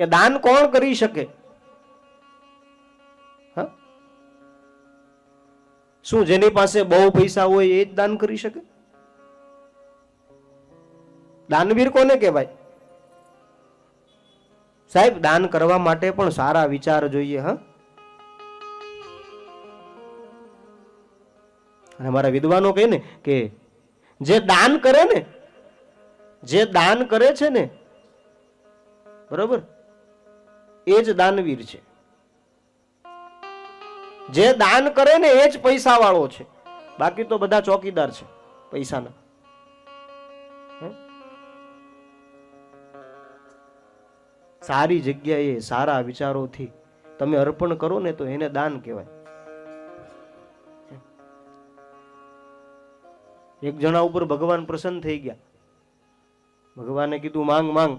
કે દાન કોણ કરી શકે? શું જેની પાસે બહુ પૈસા હોય એ જ દાન કરી શકે? દાનવીર કોને કહેવાય? સાહેબ, દાન કરવા માટે પણ સારા વિચાર જોઈએ, હા? અને મારા વિદ્વાનો કહે ને કે જે દાન કરે ને, જે દાન કરે છે ને, બરોબર? એ જ દાનવીર છે. જે દાન કરે ને એ જ પૈસા વાળો છે. બાકી તો બધા ચોકીદાર છે પૈસાના. સારી જગ્યાએ સારા વિચારોથી તમે અર્પણ કરો ને તો એને દાન કહેવાય. એક જણા ઉપર ભગવાન પ્રસન્ન થઈ ગયા. ભગવાને કીધું, માંગ માંગ.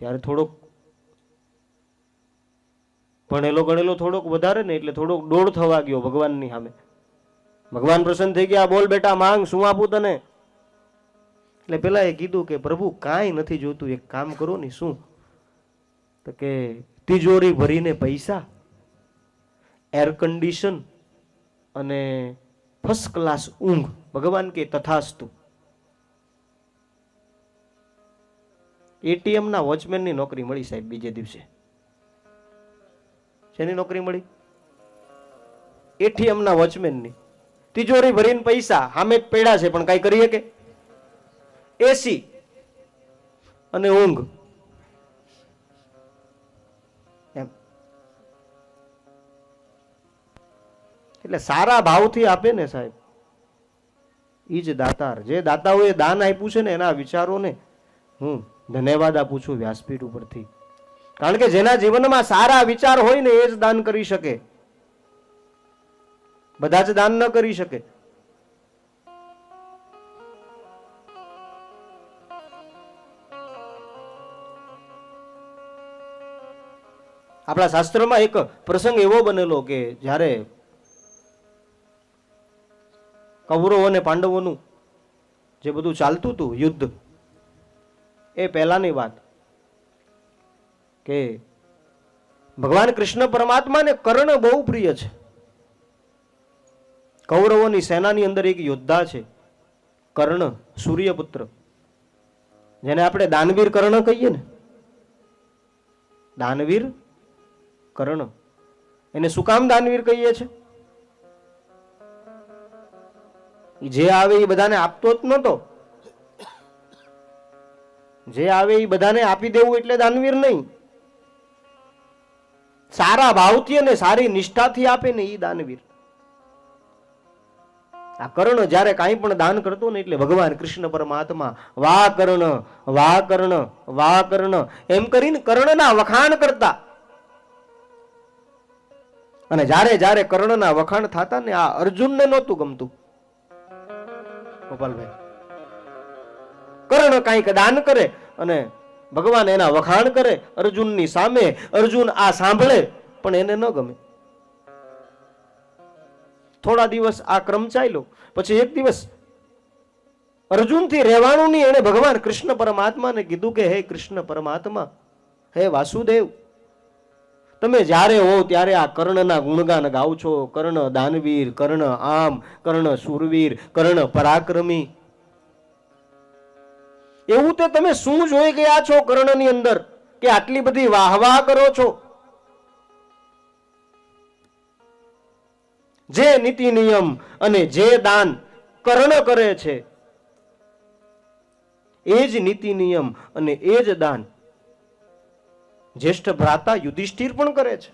ત્યારે થોડોક ભણેલો ગણેલો થોડોક વધારે ને એટલે થોડોક ડોળ થવા ગયો ભગવાનની સામે. ભગવાન પ્રસન્ન થઈ ગયા, બોલ બેટા, માંગ, શું આપું તને? એટલે પેલા એ કીધું કે, પ્રભુ, કાંઈ નથી જોતું, એક કામ કરો ને શું? તો કે, તિજોરી ભરીને પૈસા એર કન્ડિશન અને ફર્સ્ટ ક્લાસ ઊંઘ. ભગવાન કે, તથાસ્તુ. એટીએમ ના વોચમેનની નોકરી મળી સાહેબ બીજે દિવસે. શેની નોકરી મળી? એટીએમના વોચમેનની. તિજોરી ભરીને પૈસા સામે જ છે, પણ કઈ કરીએ કે એસી અને ઊંઘ. એમ. એટલે સારા ભાવથી આપે ને સાહેબ. એ જ દાતાર. જે દાતાઓએ દાન આપ્યું છે ને એના વિચારોને હું ધન્યવાદ આપું છું વ્યાસપીઠ ઉપરથી. કારણ કે જેના જીવનમાં સારા વિચાર હોય ને એ જ દાન કરી શકે. બધા જ દાન ન કરી શકે. આપણા શાસ્ત્રમાં એક પ્રસંગ એવો બનેલો કે જ્યારે કૌરવો અને પાંડવોનું જે બધું ચાલતું હતું યુદ્ધ એ પહેલાની વાત. કે ભગવાન કૃષ્ણ પરમાત્માને કર્ણ બહુ પ્રિય છે. કૌરવોની સેનાની અંદર એક યોદ્ધા છે, કર્ણ સૂર્યપુત્ર. જેને આપણે દાનવીર કર્ણ કહીએ ને. દાનવીર કર્ણ. એને શું કામ દાનવીર કહીએ છે? જે આવે એ બધાને આપતો જ નહોતો. જે આવે એ બધાને આપી દેવું એટલે દાનવીર નહીં. સારા ભાવથી અને સારી નિષ્ઠાથી આપે ને એ દાનવીર. આ કર્ણ જ્યારે કાંઈ પણ દાન કરતો ને એટલે ભગવાન કૃષ્ણ પરમાત્મા વાહ કર્ણ વાહ કર્ણ વાહ કર્ણ, એમ કરીને કર્ણના વખાણ કરતા. અને જ્યારે જ્યારે કર્ણના વખાણ થતા ને આ અર્જુનને નહોતું ગમતું. ગોપાલભાઈ. કર્ણ કાંઈક દાન કરે અને ભગવાન એના વખાણ કરે, અર્જુનની સામે, અર્જુન આ સાંભળે, પણ એને ન ગમે. થોડા દિવસ આ ક્રમ ચાલ્યો, પછી એક દિવસ અર્જુનથી રહેવાનું નહીં એને ભગવાન કૃષ્ણ પરમાત્માને કીધું કે, હે કૃષ્ણ પરમાત્મા, હે વાસુદેવ, તમે જ્યારે હો ત્યારે આ કર્ણના ગુણગાન ગાવ છો. કર્ણ દાનવીર, કર્ણ આમ, કર્ણ સુરવીર, કર્ણ પરાક્રમી. એવું તે તમે શું જોઈ ગયા છો કર્ણની અંદર કે આટલી બધી વાહવાહ કરો છો? જે નીતિ નિયમ અને જે દાન કર્ણ કરે છે, એ જ નીતિ નિયમ અને એ જ દાન જ્યેષ્ઠ ભ્રાતા યુધિષ્ઠિર પણ કરે છે.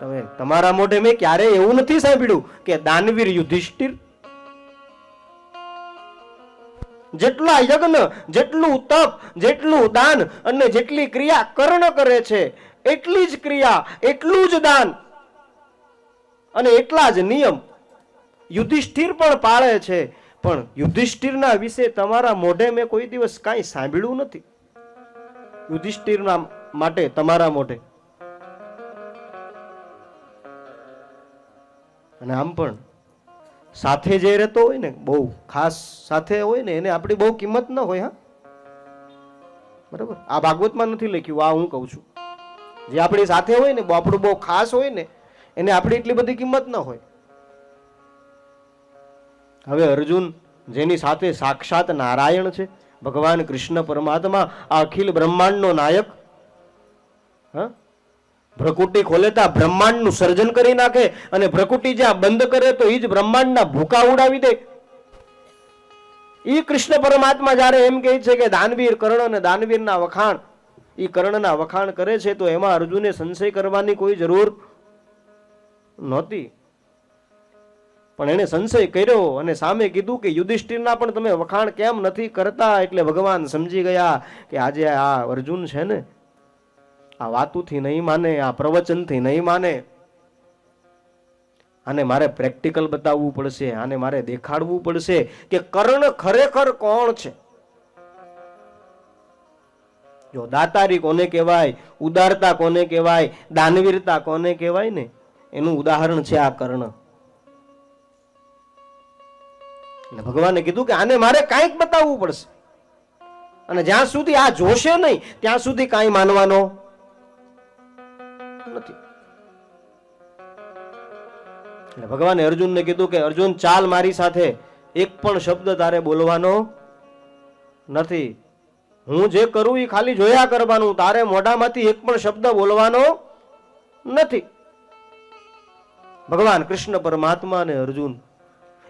તમે તમારા મોઢે મેં ક્યારે એવું નથી સાંભળ્યું કે દાનવીર યુધિષ્ઠિર જેટલા યજ્ઞ, જેટલું તપ, જેટલું દાન અને જેટલી ક્રિયા કર્ણ કરે છે, એટલી જ ક્રિયા, એટલું જ દાન. અને એટલા જ નિયમ યુધિષ્ઠિર પણ પાળે છે. પણ યુધિષ્ઠિરના વિશે તમારા મોઢે મેં કોઈ દિવસ કાંઈ સાંભળ્યું નથી. યુધિષ્ઠિરના માટે તમારા મોઢે. અને આમ પણ સાથે જે રહેતો હોય ને, બહુ ખાસ સાથે હોય ને, એને આપણી બહુ કિંમત ન હોય, હા? બરાબર? આ ભાગવતમાં નથી લખ્યું, આ હું કહું છું. જે આપણી સાથે હોય ને આપણું બહુ ખાસ હોય ને, એને આપણી એટલી બધી કિંમત ન હોય. હવે અર્જુન જેની સાથે સાક્ષાત નારાયણ છે, ભગવાન કૃષ્ણ પરમાત્મા, આ અખિલ બ્રહ્માંડનો નાયક, હા? ભ્રકુટી ખોલેતા બ્રહ્માંડનું સર્જન કરી નાખે અને ભ્રકુટી જ્યાં બંધ કરે તો એ જ બ્રહ્માંડના ભૂકા ઉડાવી દે. એ કૃષ્ણ પરમાત્મા જ્યારે એમ કહે છે કે દાનવીર કર્ણ અને દાનવીરના વખાણ એ કર્ણના વખાણ કરે છે તો એમાં અર્જુને સંશય કરવાની કોઈ જરૂર નહોતી. પણ એને સંશય કર્યો અને સામે કીધું કે યુધિષ્ઠિરના પણ તમે વખાણ કેમ નથી કરતા? એટલે ભગવાન સમજી ગયા કે આજે આ અર્જુન છે ને આ વાતુથી નહીં માને, આ પ્રવચનથી નહીં માને. આને મારે પ્રેક્ટિકલ બતાવવું પડશે, આને મારે દેખાડવું પડશે કે કર્ણ ખરેખર કોણ છે? જો દાતારી કોને કહેવાય, ઉદારતા કોને કહેવાય, દાનવીરતા કોને કહેવાય ને, એનું ઉદાહરણ છે આ કર્ણ. એટલે ભગવાને કીધું કે આને મારે કાંઈક બતાવવું પડશે. અને જ્યાં સુધી આ જોશે નહીં, ત્યાં સુધી કાંઈ માનવાનો એટલે ભગવાને અર્જુનને કીધું કે, અર્જુન, ચાલ મારી સાથે. એક પણ શબ્દ તારે બોલવાનો નથી. હું જે કરું એ ખાલી જોયા કરવાનું. તારે મોઢામાંથી એક પણ શબ્દ બોલવાનો નથી. ભગવાન કૃષ્ણ પરમાત્મા અને અર્જુન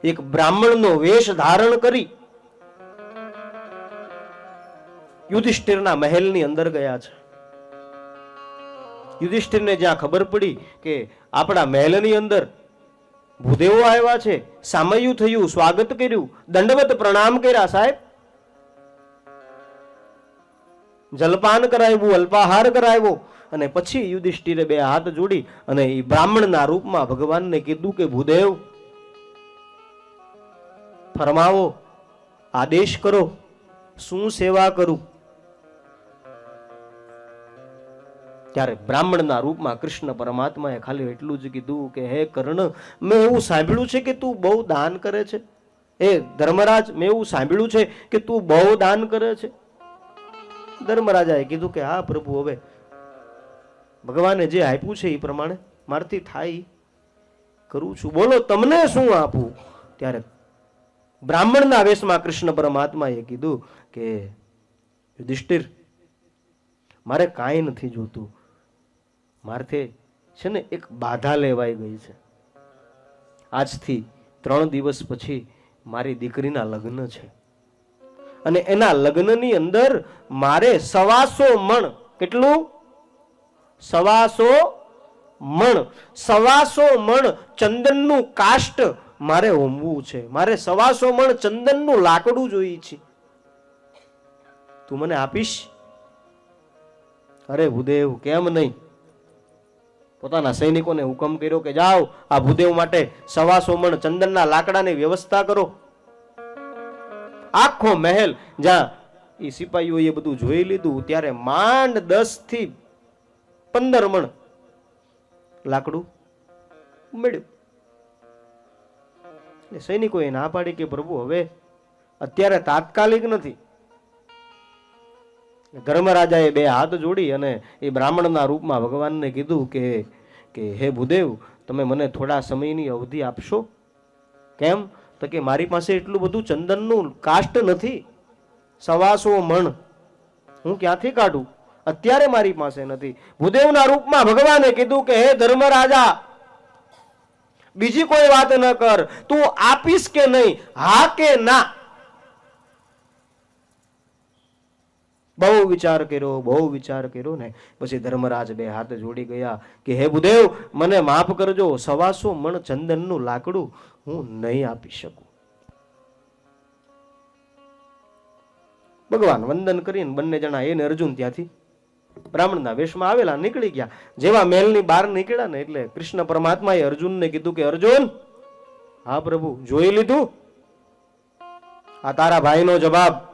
એક બ્રાહ્મણનો વેશ ધારણ કરી યુધિષ્ઠિરના મહેલની અંદર ગયા છે. યુધિષ્ઠિરને જ્યાં ખબર પડી કે આપણા મહેલની અંદર ભૂદેવો આવ્યા છે. સામયું થયું, સ્વાગત કર્યું. દંડવત પ્રણામ કર્યા, સાહેબ. જલપાન કરાવ્યું, અલ્પાહાર કરાવ્યો. અને પછી યુધિષ્ઠિરે બે હાથ જોડી અને એ બ્રાહ્મણના રૂપમાં ભગવાનને કીધું કે, ભૂદેવ, ફરમાવો, આદેશ કરો. શું સેવા કરું? ત્યારે બ્રાહ્મણના રૂપમાં કૃષ્ણ પરમાત્માએ ખાલી એટલું જ કીધું કે, હે કર્ણ, મેં એવું સાંભળ્યું છે કે તું બહુ દાન કરે છે? હે ધર્મરાજ, મેં એવું સાંભળ્યું છે કે તું બહુ દાન કરે છે? ધર્મરાજાએ કીધું કે, હા પ્રભુ, હવે ભગવાને જે આપ્યું છે એ પ્રમાણે મારથી થાય. કરું છું. બોલો, તમને શું આપું? ત્યારે બ્રાહ્મણના વેશમાં કૃષ્ણ પરમાત્માએ કીધું કે, યુધિષ્ઠિર, મારે કાંઈ નથી જોતું. મારથી છે ને એક બાધા લેવાઈ ગઈ છે. આજથી ત્રણ દિવસ પછી મારી દીકરીના લગ્ન છે. અને એના લગ્નની અંદર મારે સવાસો મણ કેટલું? સવાસો મણ. સવાસો મણ ચંદનનું કાષ્ટ મારે હોમવું છે. મારે સવાસો મણ ચંદનનું લાકડું જોઈએ છે. તું મને આપીશ? અરે ભૂદેવ, કેમ નહીં? પોતાના સૈનિકોને હુકમ કર્યો કે જાઓ, આ ભૂદેવ માટે સવા મણ ચંદનના લાકડાની વ્યવસ્થા કરો. આખો મહેલ જ્યાં એ સિપાહીઓએ બધું જોઈ લીધું, ત્યારે માંડ દસથી પંદર મણ લાકડું મળ્યું એટલે સૈનિકોએ ના પાડી કે પ્રભુ, હવે અત્યારે તાત્કાલિક નથી. ધર્મરાજાએ બે હાથ જોડી અને એ બ્રાહ્મણના રૂપમાં ભગવાનને કીધું કે કે હે ભૂદેવ, તમે મને થોડા સમયની અવધિ આપશો? કેમ? તો કે મારી પાસે એટલું બધું ચંદનનું કાષ્ટ નથી. સવાસો મણ. હું ક્યાંથી કાઢું? અત્યારે મારી પાસે નથી. ભૂદેવના રૂપમાં ભગવાને કીધું કે, હે ધર્મરાજા બીજી કોઈ વાત ન કર. તું આપીશ કે નહીં? હા કે ના? બહુ વિચાર કર્યો, બહુ વિચાર કર્યો ને. પછી ધર્મરાજ બે હાથ જોડી ગયા કે, હે ભૂદેવ મને માફ કરજો, સવાસો મણ ચંદનનું લાકડું હું નહીં આપી શકું. ભગવાન વંદન કરીને બંને જણા એને અર્જુન ત્યાંથી બ્રાહ્મણના વેશમાં આવેલા નીકળી ગયા. જેવા મહેલની બહાર નીકળ્યા ને એટલે કૃષ્ણ પરમાત્માએ અર્જુનને કીધું કે, અર્જુન, હા પ્રભુ, જોઈ લીધું? આ તારા ભાઈનો જવાબ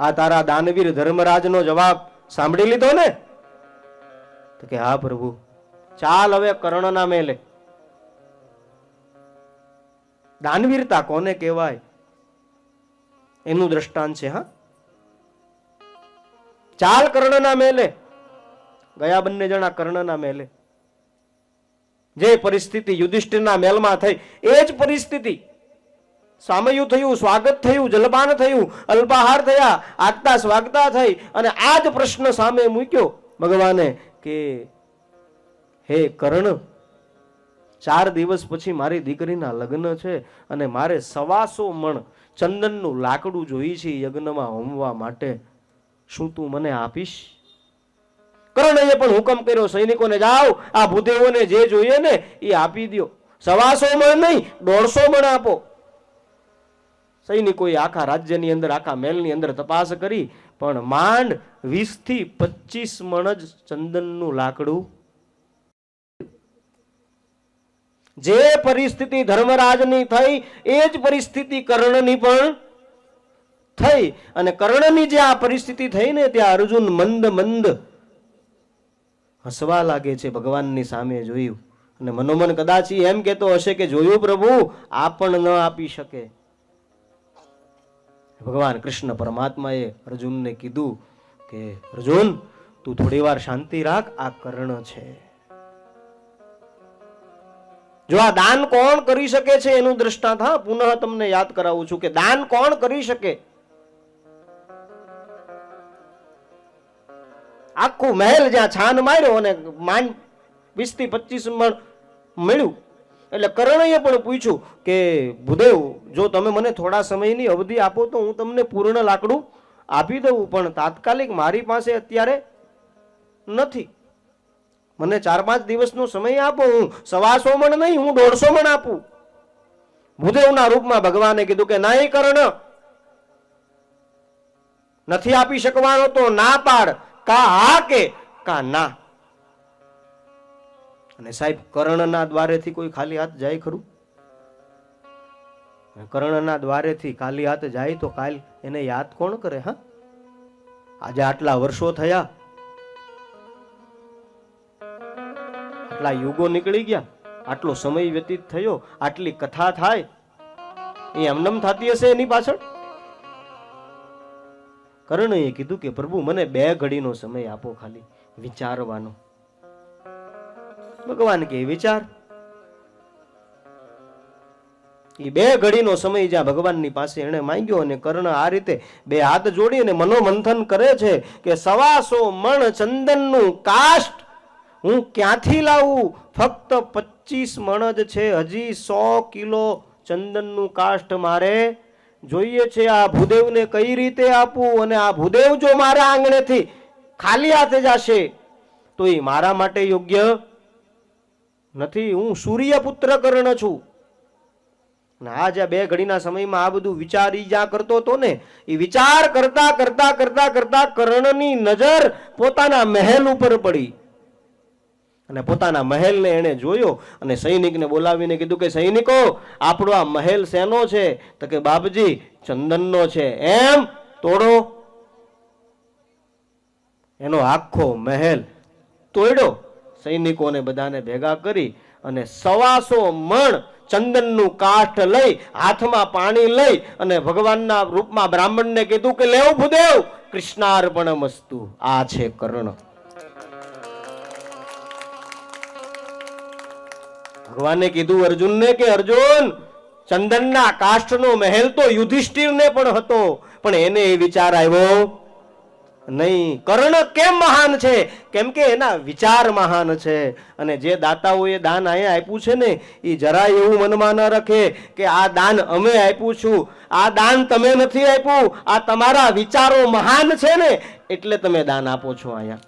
આ તારા દાનવીર ધર્મરાજનો જવાબ સાંભળી લીધો ને? તો કે હા પ્રભુ. ચાલ હવે કર્ણના મેલે. દાનવીરતા કોને કહેવાય? એનું દ્રષ્ટાંત છે, હા? ચાલ કર્ણના મેલે. ગયા બંને જણા કર્ણના મેલે. જે પરિસ્થિતિ યુધિષ્ઠિરના મેલમાં થઈ, એ જ પરિસ્થિતિ સામયું થયું, સ્વાગત થયું જલપાન થયું, અલ્પાહાર થયા, આગતા સ્વાગતા થઈ અને આ જ પ્રશ્ન સામે મૂક્યો ભગવાને કે, હે કર્ણ, ચાર દિવસ પછી મારી દીકરીના લગ્ન છે અને મારે સવાસો મણ ચંદનનું લાકડું જોઈ છે યજ્ઞમાં હોમવા માટે. શું તું મને આપીશ? કર્ણએ પણ હુકમ કર્યો, સૈનિકોને જાઓ, આ ભૂદેવોને જે જોઈએ ને એ આપી દ્યો. સવાસો મણ નહીં, દોઢસો મણ આપો. સૈનિકોએ આખા રાજ્યની અંદર, આખા મહેલની અંદર તપાસ કરી, પણ માંડ વીસથી પચીસ મણ જ ચંદનનું લાકડું. જે પરિસ્થિતિ ધર્મરાજની થઈ, એ જ પરિસ્થિતિ કર્ણની પણ થઈ. અને કર્ણની જે આ પરિસ્થિતિ થઈ ને, ત્યાં અર્જુન મંદ મંદ હસવા લાગે છે ભગવાનની સામે જોયું. અને મનોમન કદાચ એમ કહેતો હશે કે, જોયું પ્રભુ, આ પણ ન આપી શકે. ભગવાન કૃષ્ણ પરમાત્માએ અર્જુનને કીધું કે, અર્જુન, તું થોડી વાર શાંતિ રાખ, આ કર્ણ છે. જો આ દાન કોણ કરી શકે છે એનું દ્રષ્ટાંત, હા, પુનઃ તમને યાદ કરાવું છું કે દાન કોણ કરી શકે? આખું મહેલ જ્યાં છાન માર્યો અને માંડ વીસથી પચીસ મણ મળ્યું. એટલે કર્ણએ પણ પૂછ્યું કે, ભૂદેવ, જો તમે મને થોડા સમયની અવધિ આપો તો હું તમને પૂર્ણ લાકડું આપી દઉં, પણ તાત્કાલિક મારી પાસે અત્યારે નથી. મને ચાર પાંચ દિવસનો સમય આપો, હું સવાસો મણ નહીં, હું દોઢસો મણ આપું. ભૂદેવના રૂપમાં ભગવાને કીધું કે, નહીં, કર્ણ, નથી આપી શકવાનો તો ના પાડ. કા હા કે, કા ના. અને સાહેબ, કર્ણના દ્વારેથી કોઈ ખાલી હાથ જાય ખરું? કર્ણના દ્વારેથી ખાલી હાથ જાય તો કાલ એને યાદ કોણ કરે, હા? આજે આટલા વર્ષો થયા. આટલા યુગો નીકળી ગયા. આટલો સમય વ્યતીત થયો. આટલી કથા થાય. એ એમનેમ થતી હશે એની પાછળ? કર્ણએ કીધું કે પ્રભુ, મને બે ઘડીનો સમય આપો ખાલી વિચારવાનો. ભગવાન કે વિચાર. એ બે ઘડીનો સમય જ્યાં ભગવાનની પાસે એણે માંગ્યો અને કર્ણ આ રીતે બે હાથ જોડી મનોમંથન કરે છે કે સવાસો મણ ચંદનનું કાષ્ટ હું ક્યાંથી લાવું? ફક્ત પચીસ મણ જ છે, હજી સો કિલો ચંદનનું કાષ્ટ મારે જોઈએ છે આ ભૂદેવને કઈ રીતે આપવું અને આ ભૂદેવ જો મારા આંગણેથી ખાલી હાથે જશે, તો એ મારા માટે યોગ્ય નથી, હું સૂર્યપુત્ર કર્ણ છું. અને આ જે બે ઘડીના સમયમાં આ બધું વિચારી જ્યાં કરતો હતો ને, એ વિચાર કરતા કરતા કરતા કરતા કર્ણની નજર પોતાના મહેલ ઉપર પડી. અને પોતાના મહેલને એણે જોયો અને સૈનિકને બોલાવીને કીધું કે, સૈનિકો, આપણો આ મહેલ શેનો છે? તો કે, બાપજી, ચંદનનો છે. એમ? તોડો. એનો આખો મહેલ તોડ્યો. સૈનિકોને બધાને ભેગા કરી અને સવાસો મણ ચંદનનું કાઠ લઈ, હાથમાં પાણી લઈ અને ભગવાનના રૂપમાં બ્રાહ્મણને કીધું કે, લેવ ભૂદેવ, કૃષ્ણાર્પણ મસ્તુ. આ છે કર્ણ. ભગવાને કીધું અર્જુનને કે, અર્જુન, ચંદનના કાષ્ઠનો મહેલ તો યુધિષ્ઠિરને પણ હતો, પણ એને એ વિચાર આવ્યો નહીં. કર્ણ કેમ મહાન છે? કેમ કે એના વિચાર મહાન છે. અને જે દાતાઓએ દાન અહીંયા આપ્યું છે ને એ જરા એવું મનમાં ન રખે કે આ દાન અમે આપ્યું છું. આ દાન તમે નથી આપ્યું. આ તમારા વિચારો મહાન છે ને, એટલે તમે દાન આપો છો અહીંયા.